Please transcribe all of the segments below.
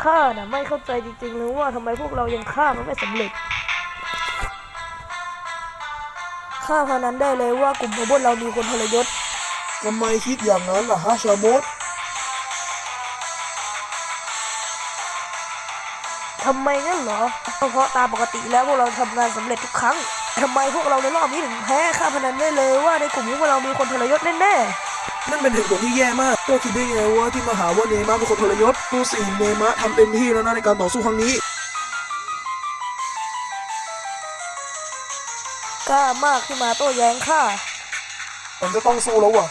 ข้าน่ะไม่เข้าใจจริงๆเลยว่าทำไมพวกเรายังฆ่ามันไม่สำเร็จข้าพนันได้เลยว่ากลุ่มของพวกเรามีคนทรยศทำไมคิดอย่างนั้นล่ะฮะชามดทำไมงั้นเหรอ เพราะตามปกติแล้วพวกเราทำงานสำเร็จทุกครั้งทำไมพวกเราในรอบนี้ถึงแพ้ข้าพนันได้เลยว่าในกลุ่มของพวกเรามีคนทรยศแน่ นั่นเป็นเหตุผลที่แย่มาก ก็คิดได้ไงว่าที่มาหาว่าเนมะเป็นคนทรยศดูสิเนมะทำเต็มที่แล้วนะในการต่อสู้ครั้งนี้ๆกล้ามากที่มาโต้แย้งข้ามันจะต้องสู้แล้วว่ะ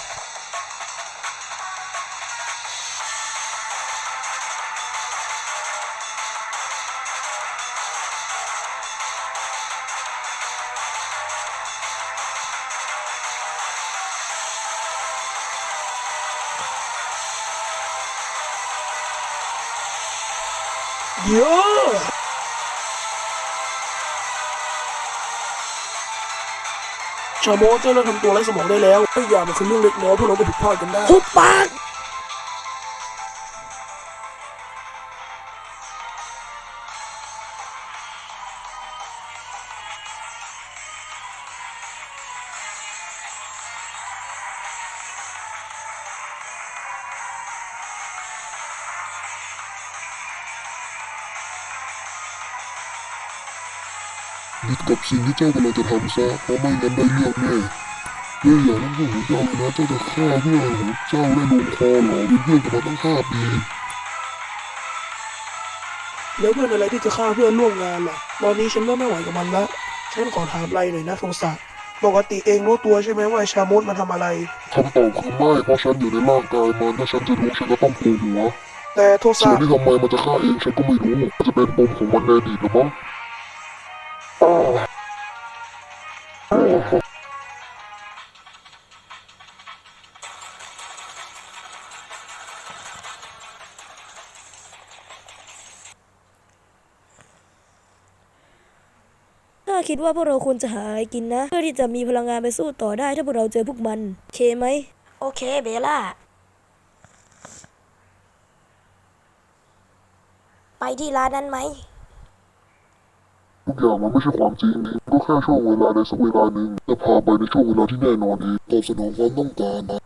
เยอะชาโมเจ้าเริ่มทำตัวไร้สมองได้แล้วทุกอยามันคือเรื่องเล็กน้อยพวกเราก็ผิดพลาดกันได้หุบปาก ยุดกับสิ่งที่เจ้ากำลังจะทำซะเพราะไม่งั้นได้เรื่องแน่เรื่องอย่างนั้นพวกของเจ้าเลยนะเจ้าจะฆ่าเพื่อนของเจ้าได้ลงคอเหรอเป็นเพื่อนกันมาตั้งห้าปีแล้วเพื่อนอะไรที่จะฆ่าเพื่อนร่วมงานล่ะ ตอนนี้ฉันเริ่มไม่ไหวกับมันละ ฉันขอถามอะไรหน่อยนะโทสะปกติเองรู้ตัวใช่ไหมว่าชามุดมันทำอะไรคำตอบคือไม่เพราะฉันอยู่ในร่างกายมันถ้าฉันจะรู้ฉันก็ต้องโกงหัว แต่โทส่สะวนที่ทำไมมันจะฆ่าเองฉันก็ไม่รู้อาจจะเป็นปมของมันในอดีตหรือมั้งอ้า วอ้าคิดว่าพวกเราควรจะหาอะไรกินนะ เพื่อที่จะมีพลังงานไปสู้ต่อได้ ถ้าพวกเราเจอพวกมันโอเคไหม โอเคเบล่า ไปที่ร้านนั้นไหม ทุกอย่างมันไม่ใช่ความจริง ก็แค่ช่วงเวลาในสักเวลาหนึ่งจะพาไปในช่วงเวลาที่แน่นอนเองตอบสนองความต้องการนะ